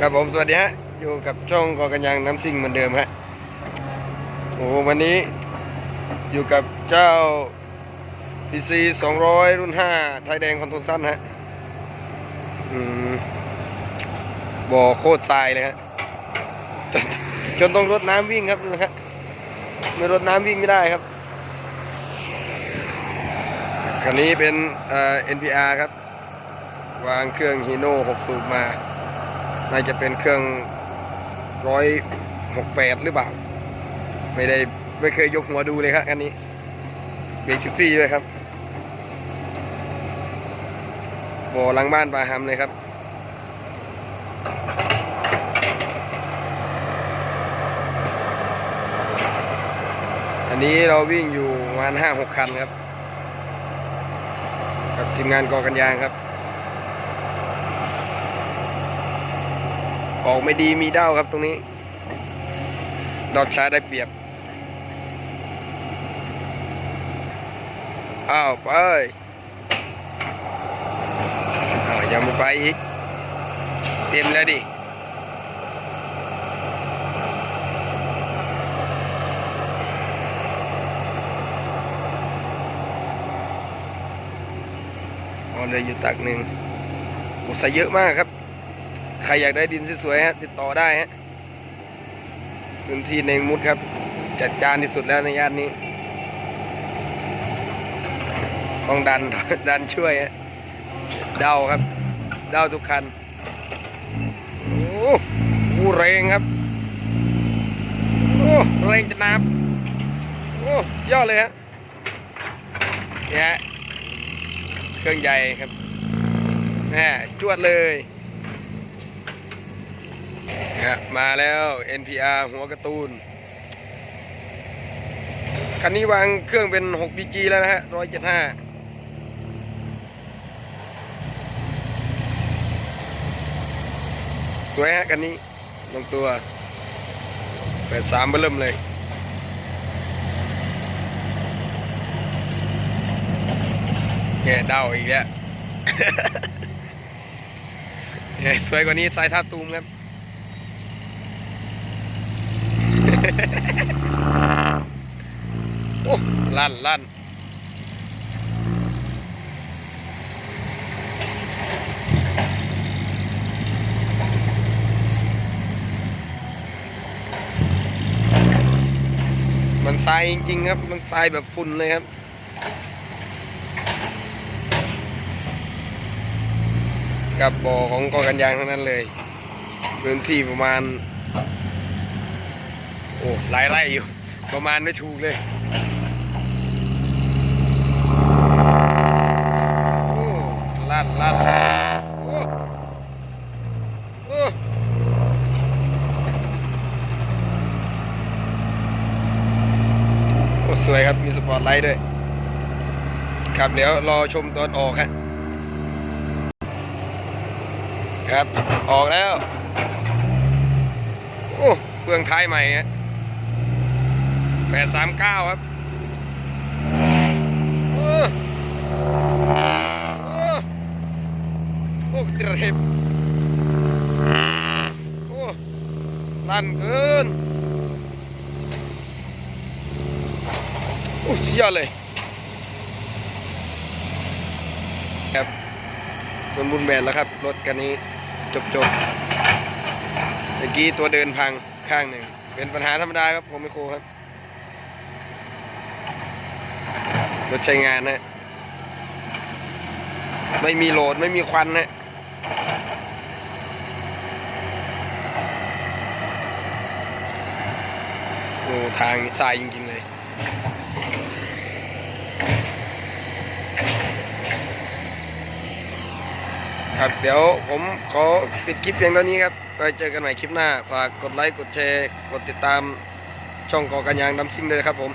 ครับผมสวัสดีฮะอยู่กับช่องกอกันยางน้ำซิ่งเหมือนเดิมฮะโอ้วันนี้อยู่กับเจ้า PC 200 รุ่น 5 ไทยแดงคอนโทรลสั้นฮะบ่อโคตรทรายเลยฮะจนจนต้องรดน้ำวิ่งครับดูนะครับไม่รดน้ำวิ่งไม่ได้ครับคันนี้เป็นเอ่อ NPR ครับ วางเครื่องฮีโน่6สูบมา น่าจะเป็นเครื่องร้อยหกแปดหรือเปล่า ไม่ได้ไม่เคยยกหัวดูเลยครับอันนี้เบรกชิซี่ด้วยครับบ่อหลังบ้านปลาหำเลยครับอันนี้เราวิ่งอยู่ประมาณห้าหกคันครับ กับทีมงานกอกันยางครับ ออกไม่ดีมีเด้าครับตรงนี้ ดอกชาได้เปรียบ อ้าวไปอ้าวยังไม่ไปอีก เต็มแล้วดิอ๋อเลยอยู่ตักหนึ่งโอ้ใส่เยอะมากครับ ใครอยากได้ดินสวยๆฮะติดต่อได้ฮะพื้นที่ในมุดครับ จัดจานที่สุดแล้วในย่านนี้ ต้องดันดันช่วยฮะเดาครับ เดาทุกคันโอ้โหแรงครับโอ้แรงจะนับโอ้ยอดเลยฮะเนี่ยเครื่องใหญ่ครับแหมจวดเลย ฮะมาแล้ว NPR หัวกร์ตูนคันนี้วางเครื่องเป็น 6BG แล้วนะฮะ 175สวยฮะคันนี้ลงตัวแฝดสามเบิ่มเลย เนี่ยเดาอีกแล้วเนี่ยสวยกว่านี้สายท่าตูมครับ โอ้ลั่นลั่นมันทรายจริงๆครับ มันทรายแบบฝุ่นเลยครับกับบ่อของกอกันยางทั้งนั้นเลย พื้นที่ประมาณ โอ้หลายไร่อยู่ ประมาณไม่ถูกเลยโอ้ลั่นลั่นโอ้โอ้โอ้สวยครับมีสปอร์ตไลท์ด้วยครับเดี๋ยวรอชมตอนออกฮะครับ ออกแล้ว โอ้เฟืองท้ายใหม่ฮะ ดสามเก้าครับโอ้โอ้โอ้กระเทบโอ้ลั่นเกินโอ้เสียเลยครับสมบูรณ์แบบแล้วครับ รถคันนี้จบจบเมื่อกี้ตัวเดินพังข้างหนึ่ง เป็นปัญหาธรรมดาครับ ผมไม่โคครับ รถใช้งานนะไม่มีโหลดไม่มีควันนะโอ้ทางนี่ทรายจริง ๆ เลยครับเดี๋ยวผมขอปิดคลิปเพียงเท่านี้ครับไปเจอกันใหม่คลิปหน้า ฝากกดไลค์ กดแชร์ กดติดตามช่องกอกันยางดำซิ่งเลยครับผม